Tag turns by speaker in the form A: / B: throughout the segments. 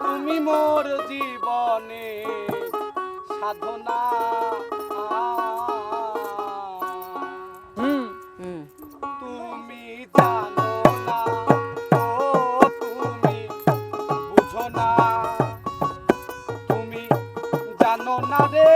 A: তুমি মোর জীবনে সাধনা
B: হুম।
C: হুম
A: তুমি জানো না ও তুমি বুঝো না তুমি জানো না রে।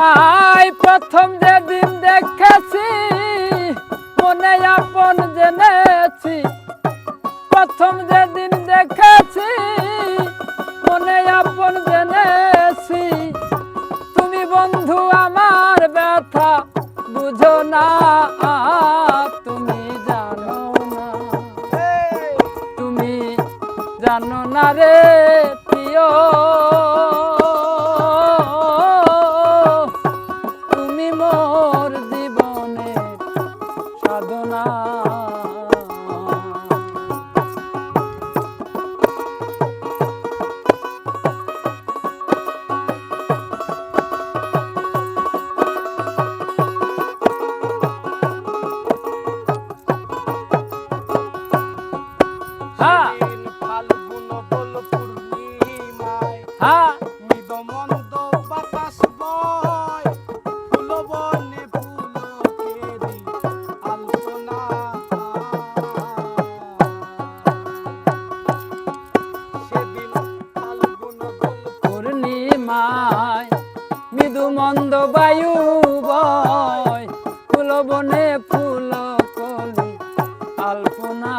B: তোমায় প্রথম যেদিন দেখেছি মনে আপন জেনেছি। প্রথম যেদিন দেখেছি মনে আপন জেনেছি। তুমি বন্ধু আমার ব্যথা বুঝো না তুমি জানো না। তুমি জানো না রে প্রিয় সাধনা হ্যাঁ। মৃদু
A: মন্দ বায়ু বয় ফুল বনে
B: ফুল কলি আলপনা